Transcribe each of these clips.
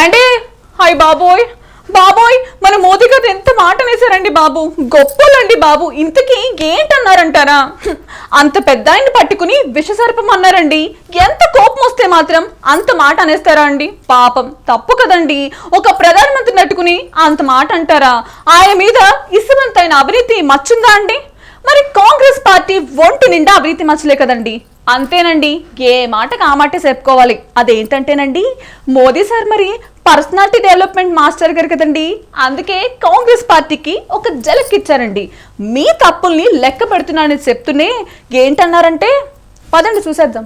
అండి హాయ్ బాబోయ్. బాబోయ్ మన మోదీ గారు ఎంత మాట అనేసారండి బాబు. గొప్పలండి బాబు. ఇంతకీ ఏంటన్నారంటారా? అంత పెద్ద ఆయన పట్టుకుని విషసర్పం అన్నారండి ఎంత కోపం వస్తే మాత్రం అంత మాట అనేస్తారా అండి? పాపం తప్పు కదండి. ఒక ప్రధానమంత్రి నట్టుకుని అంత మాట అంటారా? ఆయన మీద ఇసుమంతైన అవినీతి మచ్చుందా అండి? మరి కాంగ్రెస్ పార్టీ ఒంటి నిండా అవినీతి మచ్చలే కదండి. అంతేనండి. ఏ మాటకు ఆ మాటే చెప్పుకోవాలి. అదేంటంటేనండి? మోదీ సార్ మరి పర్సనాలిటీ డెవలప్మెంట్ మాస్టర్ గారు కదండి? అందుకే కాంగ్రెస్ పార్టీకి ఒక జలక్ ఇచ్చారండి. మీ తప్పుల్ని లెక్క పెడుతున్నానని చెప్తూనే ఏంటన్నారంటే పదండి చూసేద్దాం.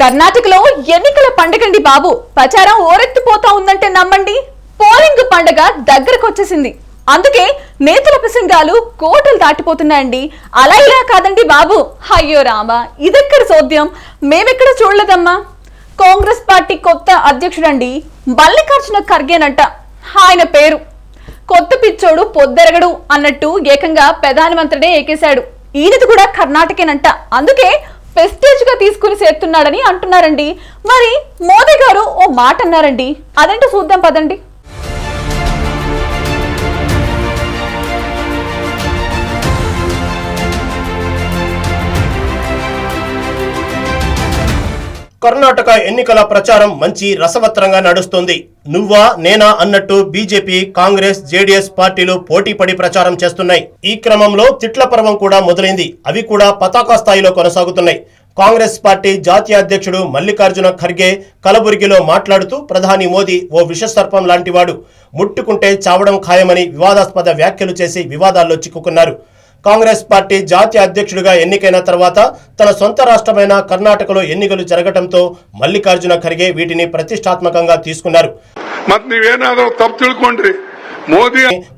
కర్ణాటకలో ఎన్నికల పండగండి బాబు. ప్రచారం ఓరెత్తిపోతా ఉందంటే నమ్మండి. పోలింగ్ పండగ దగ్గరకు వచ్చేసింది అందుకే నేతల ప్రసంగాలు కోటలు దాటిపోతున్నాయండి. అలా ఇలా కాదండి బాబు. అయ్యో రామా ఇదెక్కడ సోద్యం మేమెక్కడ చూడలేదమ్మా. కాంగ్రెస్ పార్టీ కొత్త అధ్యక్షుడండి మల్లికార్జున ఖర్గేనంట. ఆయన పేరు. కొత్త పిచ్చోడు పొద్దెరగడు అన్నట్టు ఏకంగా ప్రధానమంత్రినే ఏకేశాడు. ఈయనది కూడా కర్ణాటకేనంట. అందుకే ప్రెస్టేజ్గా తీసుకుని చేస్తున్నాడని అంటున్నారండి. మరి మోదీ గారు ఓ మాట అన్నారండి అదంటూ చూద్దాం పదండి. కర్ణాటక ఎన్నికల ప్రచారం మంచి రసవత్రంగా నడుస్తుంది. నువ్వా నేనా అన్నట్టు బీజేపీ కాంగ్రెస్ జేడీఎస్ పార్టీలు పోటీపడి ప్రచారం చేస్తున్నాయి. ఈ క్రమంలో తిట్ల పర్వం కూడా మొదలైంది. అవి కూడా పతాకా స్థాయిలో కొనసాగుతున్నాయి. కాంగ్రెస్ పార్టీ జాతీయ అధ్యక్షుడు మల్లికార్జున ఖర్గే కలబురిగిలో మాట్లాడుతూ ప్రధాని మోదీ ఓ విషసర్పం లాంటివాడు. ముట్టుకుంటే చావడం ఖాయమని వివాదాస్పద వ్యాఖ్యలు చేసి వివాదాల్లో చిక్కుకున్నారు. కాంగ్రెస్ పార్టీ జాతీయ అధ్యక్షుడిగా ఎన్నికైన తర్వాత తన సొంత రాష్ట్రమైన కర్ణాటకలో ఎన్నికలు జరగడంతో మల్లికార్జున ఖర్గే వీటిని ప్రతిష్టాత్మకంగా తీసుకున్నారు.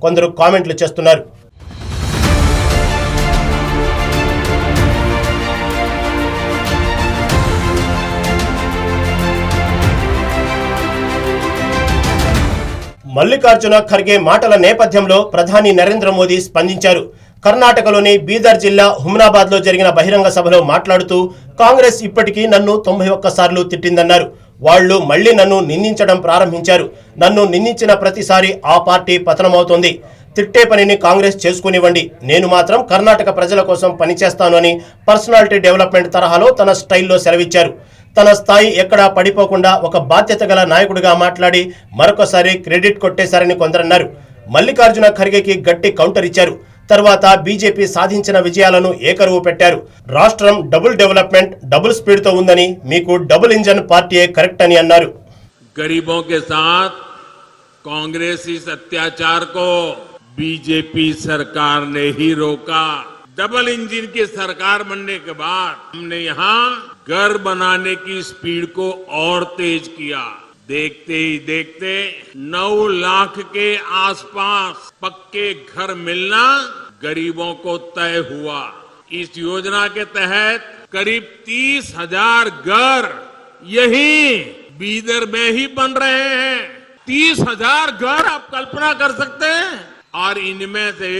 కొందరు కామెంట్లు చేస్తున్నారు. మల్లికార్జున ఖర్గే మాటల నేపథ్యంలో ప్రధాని నరేంద్ర మోదీ స్పందించారు. కర్ణాటకలోని బీదర్ జిల్లా హుమ్నాబాద్లో జరిగిన బహిరంగ సభలో మాట్లాడుతూ కాంగ్రెస్ ఇప్పటికీ నన్ను తొంభై ఒక్కసార్లు తిట్టిందన్నారు. వాళ్ళు మళ్ళీ నన్ను నిందించడం ప్రారంభించారు. నన్ను నిందించిన ప్రతిసారి ఆ పార్టీ పతనమవుతోంది. తిట్టే పనిని కాంగ్రెస్ చేసుకునివ్వండి. నేను మాత్రం కర్ణాటక ప్రజల కోసం పనిచేస్తాను అని పర్సనాలిటీ డెవలప్మెంట్ తరహాలో తన స్టైల్లో సెలవిచ్చారు. తన స్థాయి ఎక్కడా పడిపోకుండా ఒక బాధ్యత గల నాయకుడిగా మాట్లాడి మరొకసారి క్రెడిట్ కొట్టేశారని కొందరన్నారు. మల్లికార్జున ఖర్గేకి గట్టి కౌంటర్ ఇచ్చారు. తర్వాత బీజేపీ సాధించిన విజయాలను ఏకరువు పెట్టారు రాష్ట్రం డబుల్ డెవలప్మెంట్ డబుల్ స్పీడ్ తో ఉందని మీకు డబుల్ ఇంజన్ పార్టీయే కరెక్ట్ అని అన్నారు गरीबों के साथ कांग्रेस इस अत्याचार को बीजेपी सरकार ने ही रोका डबल इंजन की सरकार बनने के बाद हमने यहाँ घर बनाने की स्पीड को और तेज किया देखते ही देखते नौ लाख के आसपास पक्के घर मिलना गरीबों को तय हुआ। इस योजना के तहत करीब तीस हज़ार घर यही बीदर में ही बन रहे हैं। तीस हज़ार घर आप कल्पना कर सकते हैं। और इनमें से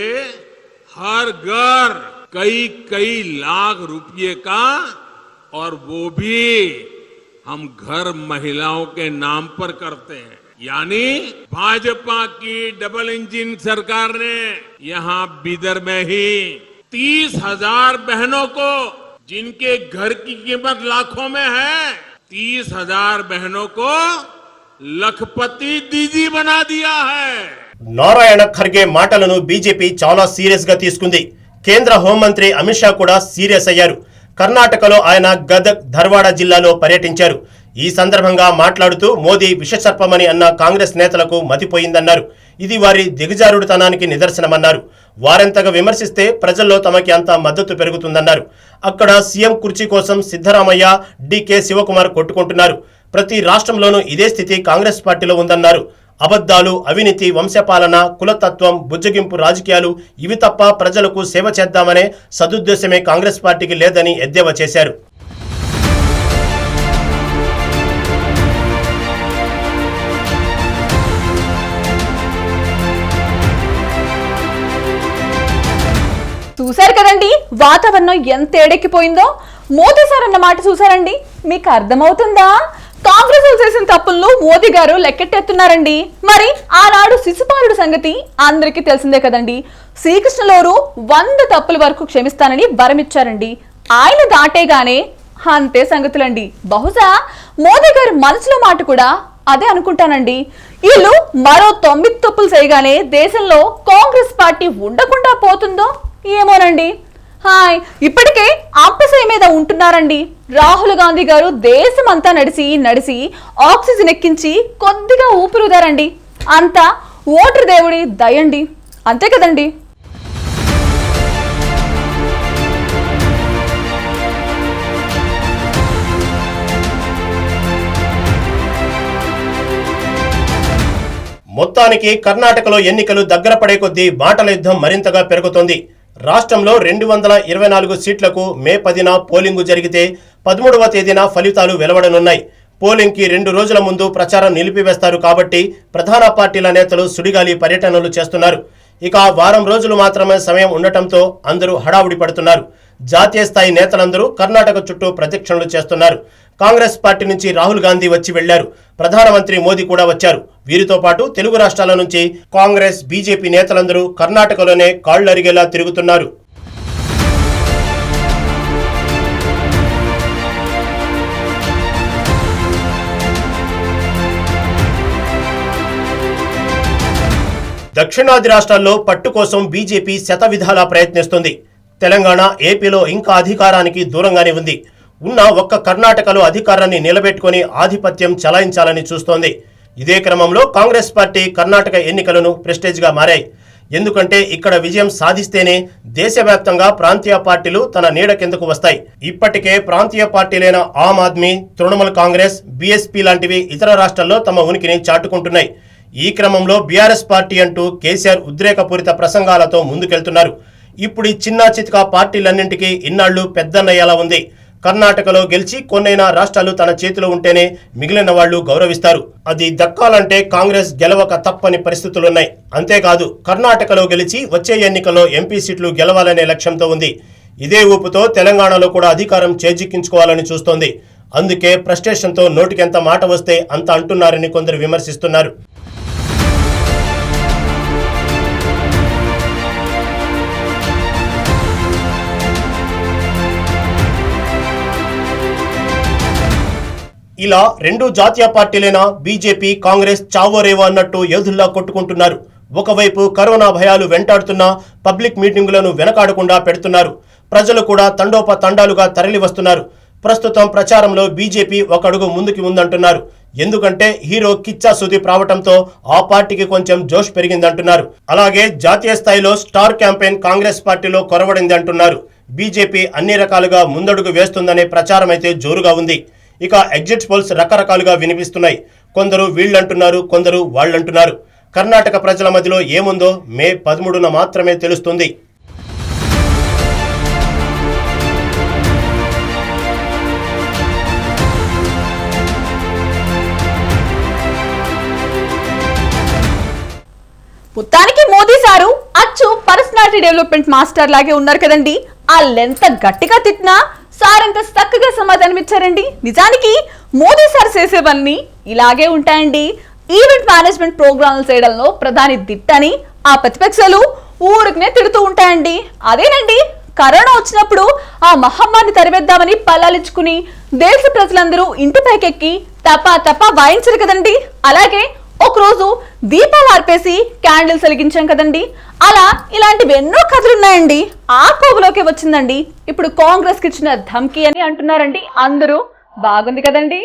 हर घर कई कई लाख रुपए का और वो भी हम घर महिलाओं के नाम पर करते हैं यानी भाजपा की डबल इंजन सरकार ने यहाँ बीदर में ही तीस हजार बहनों को जिनके घर की कीमत लाखों में है तीस हजार बहनों को लखपति दीदी बना दिया है నారాయణ ఖర్గే మాటలను బీజేపీ చాలా సీరియస్ గా తీసుకుంది కేంద్ర హోంమంత్రి అమిత్ షా కూడా సీరియస్ అయ్యారు కర్ణాటకలో ఆయన గదగ్ ధర్వాడ జిల్లాలో పర్యటించారు. ఈ సందర్భంగా మాట్లాడుతూ మోదీ విషసర్పమని అన్న కాంగ్రెస్ నేతలకు మతిపోయిందన్నారు. ఇది వారి దిగజారుడుతనానికి నిదర్శనమన్నారు. వారెంతగా విమర్శిస్తే ప్రజల్లో తమకి అంత మద్దతు పెరుగుతుందన్నారు. అక్కడ సీఎం కుర్చీ కోసం సిద్ధరామయ్య డికే శివకుమార్ కొట్టుకుంటున్నారు. ప్రతి రాష్ట్రంలోనూ ఇదే స్థితి కాంగ్రెస్ పార్టీలో ఉందన్నారు. అబద్ధాలు అవినీతి వంశపాలన కులతత్వం బుజ్జగింపు రాజకీయాలు ఇవి తప్ప ప్రజలకు సేవ చేద్దామనే సదుద్దేశమే కాంగ్రెస్ పార్టీకి లేదని ఎద్దేవా చేశారు. చూశారు కదండి వాతావరణం ఎంత ఏడెక్కిపోయిందో మోదీ సార్ అన్న మాట చూసారండి మీకు అర్థమవుతుందా? కాంగ్రెస్ చేసిన తప్పులను మోదీ గారు లెక్కెట్టేస్తున్నారండి మరి ఆనాడు శిశుపాలుడు సంగతి అందరికీ తెలిసిందే కదండి. శ్రీకృష్ణలోరు వంద తప్పుల వరకు క్షమిస్తానని వరమిచ్చారండి. ఆయన దాటేగానే అంతే సంగతులండి. బహుశా మోదీ గారి మనసులో మాట కూడా అదే అనుకుంటానండి. వీళ్ళు మరో తొమ్మిది తప్పులు చేయగానే దేశంలో కాంగ్రెస్ పార్టీ ఉండకుండా పోతుందో ఏమోనండి. హాయ్. ఇప్పటికే ఆపసయ మీద ఉంటున్నారండి. రాహుల్ గాంధీ గారు దేశమంతా నడిచి నడిచి ఆక్సిజన్ ఎక్కించి కొద్దిగా ఊపిరుదారండి. అంతా ఓటర్ దేవుడి దయండి. అంతే కదండి. మొత్తానికి కర్ణాటకలో ఎన్నికలు దగ్గర పడే కొద్దీ మాటల యుద్ధం మరింతగా పెరుగుతోంది. రాష్ట్రంలో రెండు వందల ఇరవై నాలుగు సీట్లకు మే పదిన పోలింగు జరిగితే పదమూడవ తేదీన ఫలితాలు వెలువడనున్నాయి. పోలింగ్కి రెండు రోజుల ముందు ప్రచారం నిలిపివేస్తారు కాబట్టి ప్రధాన పార్టీల నేతలు సుడిగాలి పర్యటనలు చేస్తున్నారు. ఇక వారం రోజులు మాత్రమే సమయం ఉండటంతో అందరూ హడావుడి పడుతున్నారు. జాతీయ స్థాయి నేతలందరూ కర్ణాటక చుట్టూ ప్రదక్షిణలు చేస్తున్నారు. కాంగ్రెస్ పార్టీ నుంచి రాహుల్ గాంధీ వచ్చి వెళ్ళారు. ప్రధానమంత్రి మోదీ కూడా వచ్చారు. వీరితో పాటు తెలుగు రాష్ట్రాల నుంచి కాంగ్రెస్ బీజేపీ నేతలందరూ కర్ణాటకలోనే కాళ్ళరిగేలా తిరుగుతున్నారు. దక్షిణాది రాష్ట్రాల్లో పట్టు కోసం బీజేపీ శత విధాలా ప్రయత్నిస్తుంది. తెలంగాణ ఏపీలో ఇంకా అధికారానికి దూరంగానే ఉంది. ఉన్న ఒక్క కర్ణాటకలో అధికారాన్ని నిలబెట్టుకొని ఆధిపత్యం చలాయించాలని చూస్తోంది. ఇదే క్రమంలో కాంగ్రెస్ పార్టీ కర్ణాటక ఎన్నికలను ప్రెస్టేజ్గా మారాయి. ఎందుకంటే ఇక్కడ విజయం సాధిస్తేనే దేశవ్యాప్తంగా ప్రాంతీయ పార్టీలు తన నీడ కిందకు వస్తాయి. ఇప్పటికే ప్రాంతీయ పార్టీలైన ఆమ్ ఆద్మీ తృణమూల్ కాంగ్రెస్ బీఎస్పీ లాంటివి ఇతర రాష్ట్రాల్లో తమ ఉనికిని చాటుకుంటున్నాయి. ఈ క్రమంలో బీఆర్ఎస్ పార్టీ అంటూ కేసీఆర్ ఉద్రేకపూరిత ప్రసంగాలతో ముందుకెళ్తున్నారు. ఇప్పుడు ఈ చిన్న చితకా పార్టీలన్నింటికీ ఇన్నాళ్ళు పెద్దన్నయ్యేలా ఉంది. కర్ణాటకలో గెలిచి కొన్నైనా రాష్ట్రాలు తన చేతిలో ఉంటేనే మిగిలిన వాళ్ళు గౌరవిస్తారు. అది దక్కాలంటే కాంగ్రెస్ గెలవక తప్పని పరిస్థితులున్నాయి. అంతేకాదు కర్ణాటకలో గెలిచి వచ్చే ఎన్నికల్లో ఎంపీ సీట్లు గెలవాలనే లక్ష్యంతో ఉంది. ఇదే ఊపుతో తెలంగాణలో కూడా అధికారం చేజిక్కించుకోవాలని చూస్తోంది. అందుకే ఫ్రస్ట్రేషన్తో నోటికెంత మాట వస్తే అంత అంటున్నారని కొందరు విమర్శిస్తున్నారు. ఇలా రెండు జాతీయ పార్టీలైన బీజేపీ కాంగ్రెస్ చావోరేవో అన్నట్టు యోధుల్లా కొట్టుకుంటున్నారు. ఒకవైపు కరోనా భయాలు వెంటాడుతున్నా పబ్లిక్ మీటింగులను వెనకాడకుండా పెడుతున్నారు. ప్రజలు కూడా తండోప తండాలుగా తరలి వస్తున్నారు ప్రస్తుతం ప్రచారంలో బీజేపీ ఒక అడుగు ముందుకి ఉందంటున్నారు. ఎందుకంటే హీరో కిచ్చా సుదీప్ రావటంతో ఆ పార్టీకి కొంచెం జోష్ పెరిగిందంటున్నారు. అలాగే జాతీయ స్థాయిలో స్టార్ క్యాంపెయిన్ కాంగ్రెస్ పార్టీలో కొరవడింది అంటున్నారు బీజేపీ అన్ని రకాలుగా ముందడుగు వేస్తుందనే ప్రచారం అయితే జోరుగా ఉంది. ఇక ఎగ్జిట్ పోల్స్ రకరకాలుగా వినిపిస్తున్నాయి. కొందరు వీళ్ళంటున్నారు కొందరు వాళ్ళంటున్నారు. కర్ణాటక ప్రజల మధ్యలో ఏముందో మే పదమూడున మాత్రమే తెలుస్తుంది. మొత్తానికి మోదీ సారు అచ్చు పర్సనాలిటీ డెవలప్మెంట్ మాస్టర్ లాగే ఉన్నారు కదండి. వాళ్ళెంత గట్టిగా తిట్టినా సార్ ఎంత చక్కగా సమాధానం ఇచ్చారండి. నిజానికి మోదీ సార్ చేసేవన్నీ ఇలాగే ఉంటాయండి. ఈవెంట్ మేనేజ్మెంట్ ప్రోగ్రాంలు చేయడంలో ప్రధాని దిట్టని ఆ ప్రతిపక్షాలు ఊరికనే తిడుతూ ఉంటాయండి. అదేనండి కరోనా వచ్చినప్పుడు ఆ మహమ్మారిని తరివేద్దామని పల్లాలించుకుని దేశ ప్రజలందరూ ఇంటి పైకెక్కి తపా తపా వాయించరు కదండి. అలాగే ఒకరోజు దీపాలు ఆర్పేసి క్యాండిల్స్ వెలిగించాం కదండి. అలా ఇలాంటివి ఎన్నో కథలు ఉన్నాయండి ఆ కోవలోకి వచ్చిందండి. ఇప్పుడు కాంగ్రెస్కి ఇచ్చిన ధమ్కి అని అంటున్నారండి. అందరూ బాగుంది కదండి.